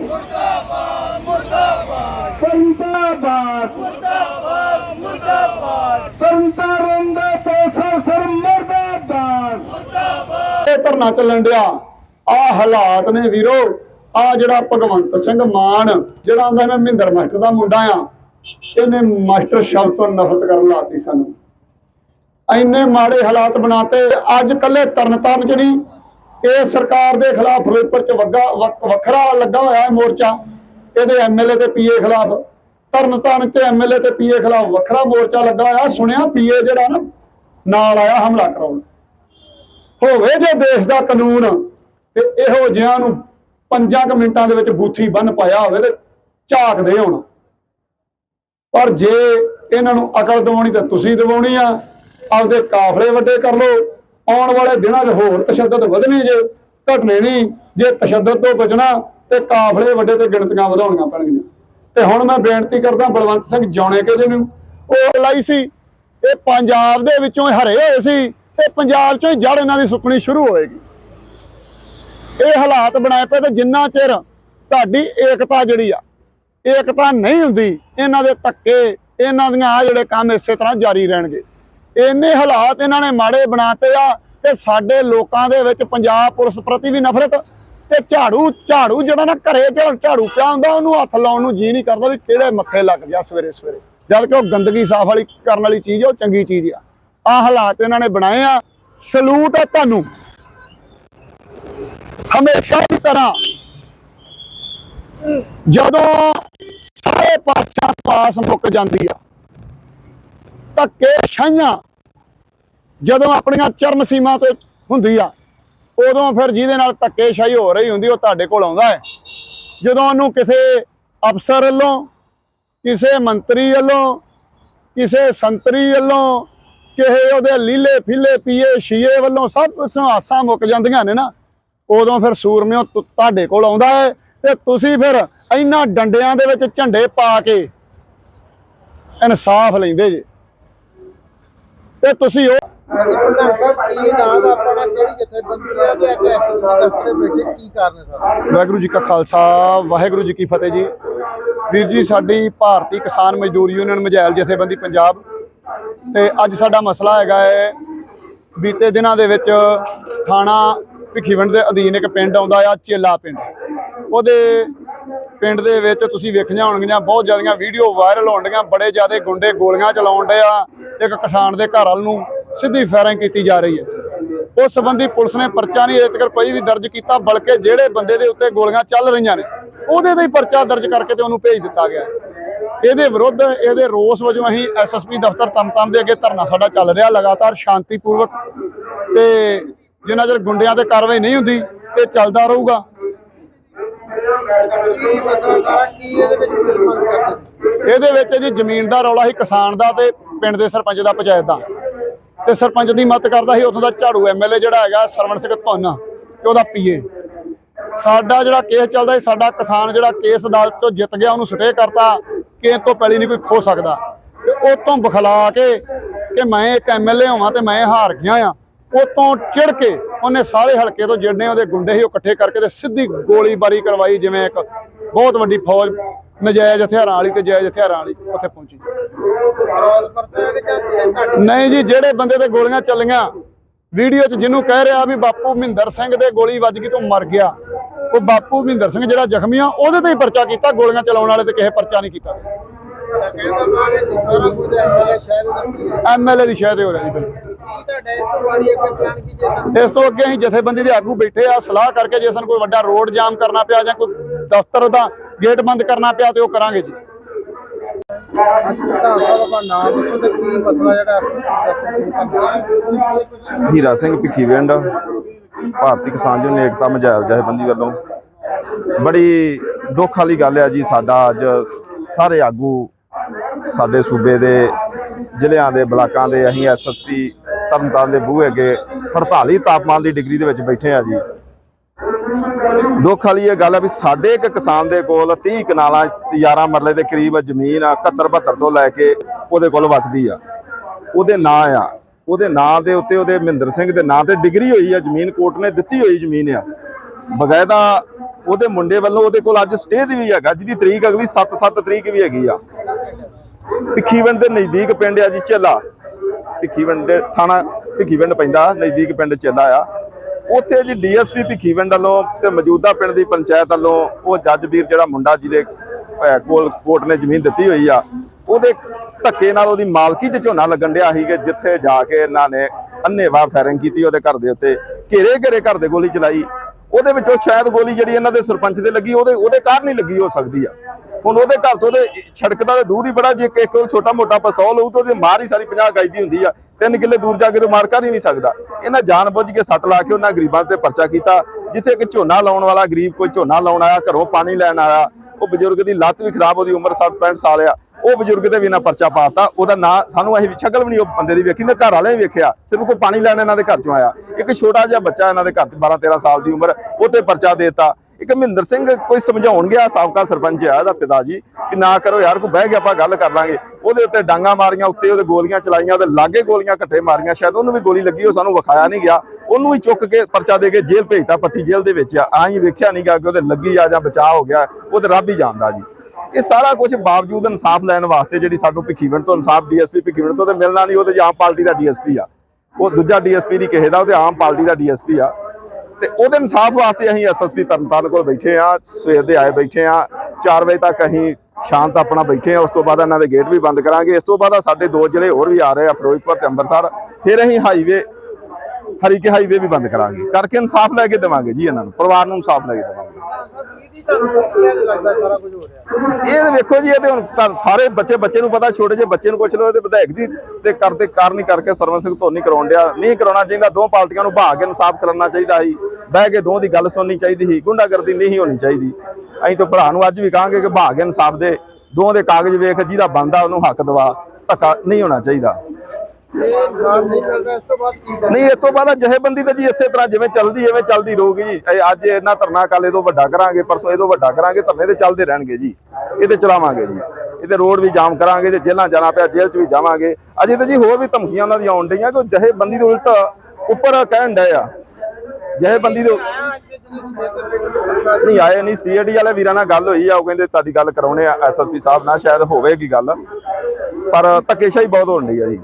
ਮੁਰਦਾਬਾਦ। ਮੁਰਦਾਬਾਦ ਤਰਨਤਾਰਨ ਦਾ professor sir ਮੁਰਦਾਬਾਦ ਇਹ ਧਰਨਾ ਚੱਲਣ ਡਿਆ। ਆ ਹਾਲਾਤ ਨੇ ਵੀਰੋ। ਆ ਜਿਹੜਾ ਭਗਵੰਤ ਸਿੰਘ ਮਾਨ, ਜਿਹੜਾ ਆਂਦਾ ਮੈਂ ਮਹਿੰਦਰ ਮਾਸਟਰ ਦਾ ਮੁੰਡਾ ਆ, ਇਹਨੇ ਮਾਸਟਰ ਸ਼ਬਦ ਤੋਂ ਨਫ਼ਰਤ ਕਰਨ ਲਾਤੀ ਸਾਨੂੰ। ਇੰਨੇ ਮਾੜੇ ਹਾਲਾਤ ਬਣਾਤੇ, ਅੱਜ ਕੱਲੇ ਤਰਨਤਾਰਨ ਚ ਨਹੀਂ ਇਹ ਸਰਕਾਰ ਦੇ ਖਿਲਾਫ ਫਿਰੋਜ਼ਪੁਰ ਚ ਵੱਗਾ ਵੱਖਰਾ ਲੱਗਾ ਹੋਇਆ ਹੈ ਮੋਰਚਾ। ਇਹਦੇ ਐਮਐਲਏ ਤੇ ਪੀਏ ਖਿਲਾਫ ਤਰਨਤਾਰਨ ਤੇ ਐਮਐਲਏ ਤੇ ਪੀਏ ਖਿਲਾਫ ਵੱਖਰਾ ਮੋਰਚਾ ਲੱਗਾ ਹੋਇਆ। ਸੁਣਿਆ ਪੀਏ ਜਿਹੜਾ ਨਾ, ਨਾਲ ਆਇਆ ਹਮਲਾ ਕਰਾਉਣ। ਹੋਵੇ ਜੇ ਦੇਸ਼ ਦਾ ਕਾਨੂੰਨ ਤੇ ਇਹੋ ਜਿਹਾਂ ਨੂੰ ਪੰਜਾਂ ਕੁ ਮਿੰਟਾਂ ਦੇ ਵਿੱਚ ਬੂਥੀ ਬੰਨ ਪਾਇਆ ਹੋਵੇ ਤੇ ਝਾਕਦੇ ਹੋਣਾ ਪਰ ਜੇ ਇਹਨਾਂ ਨੂੰ ਅਕਲ ਦਿਵਾਉਣੀ ਤਾਂ ਤੁਸੀਂ ਦਿਵਾਉਣੀ ਆ। ਆਪਦੇ ਕਾਫਲੇ ਵੱਡੇ ਕਰ ਲਓ। ਆਉਣ ਵਾਲੇ ਦਿਨਾਂ 'ਚ ਹੋਰ ਤਸ਼ੱਦਦ ਵਧਣੇ ਜੇ, ਘਟਣੇ ਨਹੀਂ, ਜੇ ਤਸ਼ੱਦਦ ਤੋਂ ਬਚਣਾ, ਤੇ ਕਾਫਲੇ ਵੱਡੇ ਤੇ ਗਿਣਤੀਆਂ ਵਧਾਉਣੀਆਂ ਪੈਣਗੀਆਂ। ਤੇ ਹੁਣ ਮੈਂ ਬੇਨਤੀ ਕਰਦਾ ਬਲਵੰਤ ਸਿੰਘ ਜੌਣੇਕੇ ਜੀ ਨੂੰ, ਉਹ ਲਾਈ ਸੀ, ਇਹ ਪੰਜਾਬ ਦੇ ਵਿੱਚੋਂ ਹਰੇ ਹੋਏ ਸੀ, ਤੇ ਪੰਜਾਬ 'ਚੋਂ ਹੀ ਜੜ ਇਹਨਾਂ ਦੀ ਸੁੱਕਣੀ ਸ਼ੁਰੂ ਹੋਏਗੀ। ਇਹ ਹਾਲਾਤ ਬਣਾਏ ਪਏ ਤੇ ਜਿੰਨਾ ਚਿਰ ਤੁਹਾਡੀ ਏਕਤਾ ਜਿਹੜੀ ਆ, ਏਕਤਾ ਨਹੀਂ ਹੁੰਦੀ, ਇਹਨਾਂ ਦੇ ਧੱਕੇ, ਇਹਨਾਂ ਦੀਆਂ ਆ ਜਿਹੜੇ ਕੰਮ ਇਸੇ ਤਰ੍ਹਾਂ ਜਾਰੀ ਰਹਿਣਗੇ। ਇੰਨੇ ਹਾਲਾਤ ਇਹਨਾਂ ਨੇ ਮਾੜੇ ਬਣਾਤੇ ਆ ਤੇ ਸਾਡੇ ਲੋਕਾਂ ਦੇ ਵਿੱਚ ਪੰਜਾਬ ਪੁਲਿਸ ਪ੍ਰਤੀ ਵੀ ਨਫ਼ਰਤ ਤੇ ਝਾੜੂ ਝਾੜੂ ਜਿਹੜਾ ਨਾ ਘਰੇ ਝਾੜੂ ਝਾੜੂ ਪਿਆ ਹੁੰਦਾ, ਉਹਨੂੰ ਹੱਥ ਲਾਉਣ ਨੂੰ ਜੀ ਨਹੀਂ ਕਰਦਾ ਵੀ ਕਿਹੜੇ ਮੱਥੇ ਲੱਗ ਜਾ ਸਵੇਰੇ ਸਵੇਰੇ। ਜਦ ਕਿ ਉਹ ਗੰਦਗੀ ਸਾਫ਼ ਵਾਲੀ ਕਰਨ ਵਾਲੀ ਚੀਜ਼ ਆ, ਉਹ ਚੰਗੀ ਚੀਜ਼ ਆ। ਆ ਹਾਲਾਤ ਇਹਨਾਂ ਨੇ ਬਣਾਏ ਆ। ਸਲੂਟ ਆ ਤੁਹਾਨੂੰ। ਹਮੇਸ਼ਾ ਦੀ ਤਰ੍ਹਾਂ ਜਦੋਂ ਸਾਰੇ ਪਾਸਿਆਂ ਪਾਸ ਮੁੱਕ ਜਾਂਦੀ ਆ, ਧੱਕੇ, ਛਾਈਆਂ ਜਦੋਂ ਆਪਣੀਆਂ ਚਰਮ ਸੀਮਾ ਤੇ ਹੁੰਦੀ ਆ, ਉਦੋਂ ਫਿਰ ਜਿਹਦੇ ਨਾਲ ਧੱਕੇਸ਼ਾਹੀ ਹੋ ਰਹੀ ਹੁੰਦੀ, ਉਹ ਤੁਹਾਡੇ ਕੋਲ ਆਉਂਦਾ ਹੈ। ਜਦੋਂ ਉਹਨੂੰ ਕਿਸੇ ਅਫਸਰ ਵੱਲੋਂ, ਕਿਸੇ ਮੰਤਰੀ ਵੱਲੋਂ, ਕਿਸੇ ਸੰਤਰੀ ਵੱਲੋਂ, ਕਿਸੇ ਉਹਦੇ ਲੀਲੇ ਫਿੱਲੇ ਪੀਏ, ਸ਼ੀਏ ਵੱਲੋਂ ਸਭ ਕੁਝ ਆਸਾਂ ਮੁੱਕ ਜਾਂਦੀਆਂ ਨੇ ਨਾ, ਉਦੋਂ ਫਿਰ ਸੂਰਮਿਓ ਤੁਹਾਡੇ ਕੋਲ ਆਉਂਦਾ ਹੈ ਤੇ ਤੁਸੀਂ ਫਿਰ ਇਹਨਾਂ ਡੰਡਿਆਂ ਦੇ ਵਿੱਚ ਝੰਡੇ ਪਾ ਕੇ ਇਨਸਾਫ ਲੈਂਦੇ ਜੇ। ਤੇ ਤੁਸੀਂ ਉਹ ਹਾਂਜੀ ਪ੍ਰਧਾਨ ਸਾਹਿਬ ਕੀ ਨਾਮ ਆਪਣਾ ਕਿਹੜੀ ਜਥੇਬੰਦੀ ਹੈ ਤੇ ਅੱਜ ਐਸਐਸਪੀ ਦਫ਼ਤਰ ਬੈਠੇ ਕੀ ਕਾਰਨ ਹੈ ਸਰ ਵਾਹਿਗੁਰੂ ਜੀ ਕਾ ਖਾਲਸਾ, ਵਾਹਿਗੁਰੂ ਜੀ ਕੀ ਫਤਿਹ ਜੀ। ਵੀਰ ਜੀ, ਸਾਡੀ ਭਾਰਤੀ ਕਿਸਾਨ ਮਜ਼ਦੂਰ ਯੂਨੀਅਨ ਮਜੈਲ ਜਥੇਬੰਦੀ ਪੰਜਾਬ ਤੇ ਅੱਜ ਸਾਡਾ ਮਸਲਾ ਹੈਗਾ ਹੈ, ਬੀਤੇ ਦਿਨਾਂ ਦੇ ਵਿੱਚ ਥਾਣਾ ਭਿੱਖੀਵਿੰਡ ਦੇ ਅਧੀਨ ਇੱਕ ਪਿੰਡ ਆਉਂਦਾ ਆ, ਚੇਲਾ ਪਿੰਡ। ਉਹਦੇ ਪਿੰਡ ਦੇ ਵਿੱਚ ਤੁਸੀਂ ਵੇਖੀਆਂ ਹੋਣਗੀਆਂ, ਬਹੁਤ ਜ਼ਿਆਦੀਆਂ ਵੀਡੀਓ ਵਾਇਰਲ ਹੋਣਗੀਆਂ ਬੜੇ ਜ਼ਿਆਦੇ ਗੁੰਡੇ ਗੋਲੀਆਂ ਚਲਾਉਣ ਡੇ ਆ। ਇੱਕ ਕਿਸਾਨ ਦੇ ਘਰ ਵਾਲ ਨੂੰ ਸਿੱਧੀ ਫਾਇਰਿੰਗ ਕੀਤੀ ਜਾ ਰਹੀ ਹੈ। ਉਸ ਸੰਬੰਧੀ ਪੁਲਿਸ ਨੇ ਪਰਚਾ ਨਹੀਂ ਅਜੇ ਤੱਕ ਕੋਈ ਵੀ ਦਰਜ ਕੀਤਾ, ਬਲਕਿ ਜਿਹੜੇ ਬੰਦੇ ਦੇ ਉੱਤੇ ਗੋਲੀਆਂ ਚੱਲ ਰਹੀਆਂ ਨੇ, ਉਹਦੇ ਤੇ ਹੀ ਪਰਚਾ ਦਰਜ ਕਰਕੇ ਤੇ ਉਹਨੂੰ ਭੇਜ ਦਿੱਤਾ ਗਿਆ ਇਹਦੇ ਵਿਰੁੱਧ ਇਹਦੇ ਰੋਸ ਵਜੋਂ ਅਸੀਂ ਐਸਐਸਪੀ ਦਫ਼ਤਰ ਤਰਨਤਾਰਨ ਦੇ ਅੱਗੇ ਧਰਨਾ ਸਾਡਾ ਚੱਲ ਰਿਹਾ, ਲਗਾਤਾਰ ਸ਼ਾਂਤੀਪੂਰਵਕ ਤੇ ਜਿੰਨਾ ਚਿਰ ਗੁੰਡਿਆਂ ਤੇ ਕਾਰਵਾਈ ਨਹੀਂ ਹੁੰਦੀ, ਇਹ ਚੱਲਦਾ ਰਹੂਗਾ। ਇਹਦੇ ਵਿੱਚ ਇਹਦੇ ਵਿੱਚ ਜੀ ਜ਼ਮੀਨ ਦਾ ਰੌਲਾ ਸੀ ਕਿਸਾਨ ਦਾ ਤੇ ਪਿੰਡ ਦੇ ਸਰਪੰਚ ਦਾ, ਪੰਚਾਇਤ ਦਾ। ਤੇ ਸਰਪੰਚ ਦੀ ਮਦਦ ਕਰਦਾ ਸੀ, ਉੱਥੋਂ ਦਾ ਝਾੜੂ ਐਮਐਲਏ ਜਿਹੜਾ ਹੈਗਾ, ਸਰਵਣ ਸਿੰਘ ਧੁੰਨ ਤੇ ਉਹਦਾ ਪੀਏ ਸਾਡਾ ਜਿਹੜਾ ਕੇਸ ਚੱਲਦਾ ਸੀ, ਸਾਡਾ ਕਿਸਾਨ ਜਿਹੜਾ ਕੇਸ ਅਦਾਲਤ ਤੋਂ ਜਿੱਤ ਗਿਆ, ਉਹਨੂੰ ਸਟੇ ਕਰਤਾ ਕਿ ਤੋਂ ਪਹਿਲੀ ਨਹੀਂ ਕੋਈ ਖੋ ਸਕਦਾ। ਤੇ ਉਹ ਤੋਂ ਬਖਲਾ ਕੇ ਕਿ ਮੈਂ ਇੱਕ ਐਮਐਲਏ ਹੋਵਾਂ ਤੇ ਮੈਂ ਹਾਰ ਗਿਆ ਆ। ਉਹ ਚਿੜ ਕੇ ਉਹਨੇ ਸਾਰੇ ਹਲਕੇ ਤੋਂ ਜਿਹੜੇ ਉਹਦੇ ਗੁੰਡੇ ਸੀ, ਉਹ ਇਕੱਠੇ ਕਰਕੇ ਤੇ ਸਿੱਧੀ ਗੋਲੀਬਾਰੀ ਕਰਵਾਈ, ਜਿਵੇਂ ਇੱਕ ਬਹੁਤ ਵੱਡੀ ਫੌਜ ਨਜਾਇਜ਼ ਹਥਿਆਰਾਂ ਵਾਲੀ ਤੇ ਜਾਇਜ਼ ਹਥਿਆਰਾਂ ਵਾਲੀ ਉੱਥੇ ਪਹੁੰਚੀ। ਨਹੀਂ ਜੀ ਜਿਹੜੇ ਬੰਦੇ ਤੇ ਗੋਲੀਆਂ ਚੱਲੀਆਂ ਵੀਡੀਓ 'ਚ ਜਿਹਨੂੰ ਕਹਿ ਰਿਹਾ ਵੀ ਬਾਪੂ ਮਹਿੰਦਰ ਸਿੰਘ ਦੇ ਗੋਲੀ ਵੱਜ ਗਈ ਤੋਂ ਮਰ ਗਿਆ ਉਹ ਬਾਪੂ ਮਹਿੰਦਰ ਸਿੰਘ ਜਿਹੜਾ ਜ਼ਖਮੀ ਆ ਉਹਦੇ ਤੇ ਹੀ ਪਰਚਾ ਕੀਤਾ ਗੋਲੀਆਂ ਚਲਾਉਣ ਵਾਲੇ ਤੇ ਕਿਸੇ ਪਰਚਾ ਨਹੀਂ ਕੀਤਾ। ਐਮਐਲਏ ਦਾ ਸ਼ਾਇਦ ਹੋ? ਰਹੀ ਜੇ ਇਸ ਤੋਂ ਅੱਗੇ ਅਸੀਂ ਜਥੇਬੰਦੀ ਦੇ ਆਗੂ ਬੈਠੇ ਆ ਸਲਾਹ ਕਰਕੇ ਜੇ ਸਾਨੂੰ ਕੋਈ ਵੱਡਾ ਰੋਡ ਜਾਮ ਕਰਨਾ ਪਿਆ ਜਾਂ ਕੋਈ ਦਫ਼ਤਰ ਦਾ ਗੇਟ ਬੰਦ ਕਰਨਾ ਪਿਆ ਤੇ ਉਹ ਕਰਾਂਗੇ ਜੀ। ਅੱਜ ਪ੍ਰਧਾਨ ਸਾਹਿਬ ਆਪਣਾ ਨਾਮ ਦੱਸੋ ਤੇ ਕੀ ਮਸਲਾ ਜਿਹੜਾ ਐਸਐਸਪੀ ਦਫ਼ਤਰ ਕੀ ਤੁਹਾਨੂੰ ਹੀਰਾ ਸਿੰਘ ਭਿੱਖੀਵਿੰਡ ਭਾਰਤੀ ਕਿਸਾਨ ਯੂਨੀਅਨ ਏਕਤਾ ਮਜਾਇਲ ਜਥੇਬੰਦੀ ਵੱਲੋਂ। ਬੜੀ ਦੁੱਖ ਵਾਲੀ ਗੱਲ ਹੈ ਜੀ, ਸਾਡਾ ਅੱਜ ਸਾਰੇ ਆਗੂ ਸਾਡੇ ਸੂਬੇ ਦੇ, ਜ਼ਿਲ੍ਹਿਆਂ ਦੇ, ਬਲਾਕਾਂ ਦੇ, ਅਸੀਂ ਐਸਐਸਪੀ ਤਰਨਤਾਰਨ ਦੇ ਬੂਹੇ ਅੱਗੇ 48 ਤਾਪਮਾਨ ਦੀ ਡਿਗਰੀ ਦੇ ਵਿੱਚ ਬੈਠੇ ਆ ਜੀ। ਦੁੱਖ ਵਾਲੀ ਇਹ ਗੱਲ ਹੈ ਵੀ ਸਾਡੇ ਇੱਕ ਕਿਸਾਨ ਦੇ ਕੋਲ 30 ਕਨਾਲਾਂ 11 ਮਰਲੇ ਦੇ ਕਰੀਬ ਜ਼ਮੀਨ ਆ 71 72 ਤੋਂ ਲੈ ਕੇ ਉਹਦੇ ਕੋਲ ਵਕਦੀ ਆ। ਉਹਦੇ ਨਾਂ ਆ, ਉਹਦੇ ਨਾਂ ਦੇ ਉੱਤੇ ਉਹਦੇ ਮਹਿੰਦਰ ਸਿੰਘ ਦੇ ਨਾਂ ਤੇ ਡਿਗਰੀ ਹੋਈ ਆ, ਜ਼ਮੀਨ ਕੋਰਟ ਨੇ ਦਿੱਤੀ ਹੋਈ ਜ਼ਮੀਨ ਆ। ਬਕਾਇਦਾ ਉਹਦੇ ਮੁੰਡੇ ਵੱਲੋਂ ਉਹਦੇ ਕੋਲ ਅੱਜ ਸਟੇ ਦੀ ਵੀ ਹੈਗਾ, ਜਿਹਦੀ ਤਰੀਕ ਅਗਲੀ 7-7 ਤਰੀਕ ਵੀ ਹੈਗੀ ਆ। ਭਿੱਖੀਵਿੰਡ ਦੇ ਨਜ਼ਦੀਕ ਪਿੰਡ ਆ ਜੀ, ਚੇਲਾ। ਭਿੱਖੀਵਿੰਡ ਦੇ ਥਾਣਾ ਭਿੱਖੀਵਿੰਡ ਪੈਂਦਾ, ਨਜ਼ਦੀਕ ਪਿੰਡ ਚੇਲਾ ਆ। ਉੱਥੇ ਜੀ ਡੀਐਸਪੀ ਭਿੱਖੀਵਿੰਡ ਵੱਲੋਂ ਤੇ ਮੌਜੂਦਾ ਪਿੰਡ ਦੀ ਪੰਚਾਇਤ ਵੱਲੋਂ ਉਹ ਜੱਜ ਵੀਰ ਜਿਹੜਾ ਮੁੰਡਾ ਜਿਹਦੇ ਅਹ, ਕੋਲ ਕੋਰਟ ਨੇ ਜ਼ਮੀਨ ਦਿੱਤੀ ਹੋਈ ਆ ਉਹਦੇ ਧੱਕੇ ਨਾਲ ਉਹਦੀ ਮਾਲਕੀ 'ਚ ਝੋਨਾ ਲੱਗਣ ਡਿਆ ਸੀ ਕਿ ਜਿੱਥੇ ਜਾ ਕੇ ਇਹਨਾਂ ਨੇ ਅੰਨੇਵਾਹ ਫਾਇਰਿੰਗ ਕੀਤੀ ਉਹਦੇ ਘਰ ਦੇ ਉੱਤੇ ਘੇਰੇ ਘੇਰੇ ਘਰ ਦੇ ਗੋਲੀ ਚਲਾਈ ਉਹਦੇ ਵਿੱਚੋਂ ਸ਼ਾਇਦ ਗੋਲੀ ਜਿਹੜੀ ਇਹਨਾਂ ਦੇ ਸਰਪੰਚ ਦੇ ਲੱਗੀ ਉਹਦੇ ਉਹਦੇ ਕਾਰਨ ਹੀ ਲੱਗੀ ਹੋ ਸਕਦੀ ਆ। ਹੁਣ ਉਹਦੇ ਘਰ ਤੋਂ ਉਹਦੇ ਸੜਕ ਦਾ ਤਾਂ ਦੂਰ ਹੀ ਬੜਾ, ਜੇ ਕਿਸੇ ਕੋਲ ਛੋਟਾ ਮੋਟਾ ਪਿਸਤੌਲ ਹੋਊ ਤਾਂ ਉਹਦੀ ਮਾਰ ਹੀ ਸਾਰੀ 50 ਗਾਈ ਦੀ ਹੁੰਦੀ ਆ। ਤਿੰਨ ਕਿੱਲੇ ਦੂਰ ਜਾ ਕੇ ਤਾਂ ਮਾਰ ਕਰ ਹੀ ਨਹੀਂ ਸਕਦਾ। ਇਹਨਾਂ ਜਾਣ ਬੁੱਝ ਕੇ ਸੱਟ ਲਾ ਕੇ ਉਹਨਾਂ ਗਰੀਬਾਂ ਤੇ ਪਰਚਾ ਕੀਤਾ। ਜਿੱਥੇ ਕਿ ਝੋਨਾ ਲਾਉਣ ਵਾਲਾ ਗਰੀਬ ਕੋਈ ਝੋਨਾ ਲਾਉਣ ਆਇਆ, ਘਰੋਂ ਪਾਣੀ ਲੈਣ ਆਇਆ, ਉਹ ਬਜ਼ੁਰਗ ਦੀ ਲੱਤ ਵੀ ਖਰਾਬ, ਉਹਦੀ ਉਮਰ 60 65 ਸਾਲ ਆ। ਉਹ ਬਜ਼ੁਰਗ ਤੇ ਵੀ ਇਹਨਾਂ ਪਰਚਾ ਪਾਤਾ ਉਹਦਾ ਨਾਂ ਸਾਨੂੰ ਅਸੀਂ ਵੀ ਸ਼ਕਲ ਵੀ ਨਹੀਂ ਉਹ ਬੰਦੇ ਦੀ ਵੇਖੀ, ਨਾ ਘਰ ਵਾਲਿਆਂ ਵੀ ਵੇਖਿਆ। ਸਿਰਫ ਕੋਈ ਪਾਣੀ ਲੈਣ ਇਹਨਾਂ ਦੇ ਘਰ ਚੋਂ ਆਇਆ। ਇੱਕ ਛੋਟਾ ਜਿਹਾ ਬੱਚਾ ਇਹਨਾਂ ਦੇ ਘਰ ਚ 12 13 ਸਾਲ ਦੀ ਉਮਰ, ਉਹ ਤੇ ਪਰਚਾ ਦੇਤਾ। ਇੱਕ ਮਹਿੰਦਰ ਸਿੰਘ ਕੋਈ ਸਮਝਾਉਣ ਗਿਆ ਸਾਬਕਾ ਸਰਪੰਚ ਆ ਇਹਦਾ ਪਿਤਾ ਜੀ, ਕਿ ਨਾ ਕਰੋ ਯਾਰ, ਕੋਈ ਬਹਿ ਕੇ ਆਪਾਂ ਗੱਲ ਕਰ ਲਾਂਗੇ। ਉਹਦੇ ਉੱਤੇ ਡਾਂਗਾ ਮਾਰੀਆਂ, ਉੱਤੇ ਉਹਦੇ ਗੋਲੀਆਂ ਚਲਾਈਆਂ, ਉਹਦੇ ਲਾਗੇ ਗੋਲੀਆਂ ਇਕੱਠੇ ਮਾਰੀਆਂ। ਸ਼ਾਇਦ ਉਹਨੂੰ ਵੀ ਗੋਲੀ ਲੱਗੀ, ਉਹ ਸਾਨੂੰ ਵਿਖਾਇਆ ਨਹੀਂ ਗਿਆ। ਉਹਨੂੰ ਵੀ ਚੁੱਕ ਕੇ ਪਰਚਾ ਦੇ ਕੇ ਜੇਲ੍ਹ ਭੇਜਤਾ, ਪੱਟੀ ਜੇਲ੍ਹ ਦੇ ਵਿੱਚ ਆ। ਆਈ ਵੇਖਿਆ ਨਹੀਂ ਗਿਆ ਕਿ ਉਹਦੇ ਲੱਗੀ ਆ ਜਾਂ ਬਚਾਅ ਹੋ ਗਿਆ, ਉਹ ਤੇ ਰੱਬ ਹੀ ਜਾਣਦਾ ਜੀ। ਇਹ ਸਾਰਾ ਕੁਝ ਬਾਵਜੂਦ ਇਨਸਾਫ ਲੈਣ ਵਾਸਤੇ ਜਿਹੜੀ ਸਾਨੂੰ ਭਿੱਖੀਵਿੰਡ ਤੋਂ, ਇਨਸਾਫ ਡੀਐਸਪੀ ਭਿੱਖੀਵਿੰਡ ਤੋਂ ਤੇ ਮਿਲਣਾ ਨਹੀਂ ਉਹ ਤੇ ਆਮ ਪਾਰਟੀ ਦਾ ਡੀਐਸਪੀ ਆ। ਉਹ ਦੂਜਾ ਡੀਐਸਪੀ ਨਹੀਂ ਕਿਸੇ ਦਾ, ਉਹ ਤੇ ਆਮ ਪਾਰਟੀ ਦਾ ਡੀਐਸਪੀ ਆ। ਤੇ ਉਹਦੇ ਇਨਸਾਫ ਵਾਸਤੇ ਅਸੀਂ ਐਸਐਸਪੀ ਤਰਨਤਾਰਨ ਕੋਲ ਬੈਠੇ ਆ ਸਵੇਰ ਦੇ ਆਏ ਬੈਠੇ ਆ 4 ਵਜੇ ਤੱਕ ਅਸੀਂ ਸ਼ਾਂਤ ਆਪਣਾ ਬੈਠੇ ਆ ਉਸ ਤੋਂ ਬਾਅਦ ਇਹਨਾਂ ਦੇ ਗੇਟ ਵੀ ਬੰਦ ਕਰਾਂਗੇ, ਇਸ ਤੋਂ ਬਾਅਦ ਸਾਡੇ ਦੋ ਜ਼ਿਲ੍ਹੇ ਹੋਰ ਵੀ ਆ ਰਹੇ ਆ, ਫਿਰੋਜ਼ਪੁਰ ਤੇ ਅੰਮ੍ਰਿਤਸਰ, ਫਿਰ ਅਸੀਂ ਹਾਈਵੇ ਹਰੀਕੇ ਹਾਈਵੇ ਵੀ ਬੰਦ ਕਰਾਂਗੇ, ਕਰਕੇ ਇਨਸਾਫ ਲੈ ਕੇ ਦੇਵਾਂਗੇ ਜੀ ਇਹਨਾਂ ਨੂੰ, ਪਰਿਵਾਰ ਨੂੰ ਇਨਸਾਫ ਲੈ ਕੇ ਦੇਵਾਂਗੇ। ਇਹ ਵੇਖੋ ਜੀ, ਇਹ ਤੇ ਹੁਣ ਸਾਰੇ ਬੱਚੇ ਬੱਚੇ ਨੂੰ ਪਤਾ, ਛੋਟੇ ਜਿਹੇ ਬੱਚੇ ਨੂੰ ਪੁੱਛ ਲਓ ਇਹਦੇ ਵਿਧਾਇਕ ਦੀ ਤੇ ਕਰਦੇ ਕਾਰਨ ਹੀ ਕਰਕੇ ਸਰਵਨ ਸਿੰਘ ਧੋਨੀ ਕਰਾਉਣ ਡਿਆ। ਨਹੀਂ ਕਰਾਉਣਾ ਚਾਹੀਦਾ, ਦੋ ਪਾਰਟੀਆਂ ਨੂੰ ਭਾਗ ਕੇ ਇਨਸਾਫ ਕਰਨਾ ਚਾਹੀਦਾ ਸੀ। ਬਹਿ ਕੇ ਦੋ ਦੀ ਗੱਲ ਸੁਣਨੀ ਚਾਹੀਦੀ ਸੀ, ਗੁੰਡਾਗਰਦੀ ਨਹੀਂ ਹੋਣੀ ਚਾਹੀਦੀ। ਅਸੀਂ ਤਾਂ ਭਰਾ ਨੂੰ ਅੱਜ ਵੀ ਕਹਾਂਗੇ ਕਿ ਭਾਗ ਕੇ ਇਨਸਾਫ ਦੇ। ਦੋ ਦੇ ਕਾਗਜ਼ ਵੇਖ, ਜਿਹਦਾ ਬੰਦਾ ਉਹਨੂੰ ਹੱਕ ਦਵਾ, ਧੱਕਾ ਨਹੀਂ ਹੋਣਾ ਚਾਹੀਦਾ। ਨਹੀਂ ਇਸ ਤੋਂ ਬਾਅਦ ਨਹੀਂ ਇਸ ਤੋਂ ਜੀ ਇਸੇ ਤਰ੍ਹਾਂ ਜਿਵੇਂ ਚੱਲਦੀ ਐਵੇਂ ਚੱਲਦੀ ਰਹੂਗੀ ਜੀ। ਇਹ ਅੱਜ ਇਹਨਾਂ ਧਰਨਾ ਕਾਲੇ ਤੋਂ ਵੱਡਾ ਕਰਾਂਗੇ ਪਰਸੋਂ ਇਹ ਤੋਂ ਵੱਡਾ ਕਰਾਂਗੇ ਧਰਨੇ ਤੇ ਚੱਲਦੇ ਰਹਿਣਗੇ ਜੀ। ਇਹ ਤੇ ਚਲਾਵਾਂਗੇ ਜੀ। ਇਹਦੇ ਰੋਡ ਵੀ ਜਾਮ ਕਰਾਂਗੇ ਤੇ ਜੇਲ੍ਹਾਂ ਜਾਣਾ ਪਿਆ ਜੇਲ੍ਹ 'ਚ ਵੀ ਜਾਵਾਂਗੇ। ਅਜੇ ਤਾਂ ਜੀ ਹੋਰ ਵੀ ਧਮਕੀਆਂ ਉਹਨਾਂ ਦੀਆਂ ਆਉਣ ਡਈਆਂ ਕਿ ਜਥੇਬੰਦੀ ਦੇ ਉਲਟ ਉੱਪਰ ਕਹਿਣ ਡਏ ਆ। ਜਥੇਬੰਦੀ ਦੇ ਨਹੀਂ ਆਏ ਨਹੀਂ ਸੀਆਈਡੀ ਵਾਲੇ ਵੀਰਾਂ ਨਾਲ ਗੱਲ ਹੋਈ ਆ ਉਹ ਕਹਿੰਦੇ ਤੁਹਾਡੀ ਗੱਲ ਕਰਾਉਣੇ ਆ ਐਸਐਸਪੀ ਸਾਹਿਬ ਨਾਲ ਸ਼ਾਇਦ ਹੋਵੇਗੀ ਗੱਲ। ਪਰ ਧੱਕੇਸ਼ਾਹੀ ਬਹੁਤ ਹੋਣ ਡਈ ਆ ਜੀ।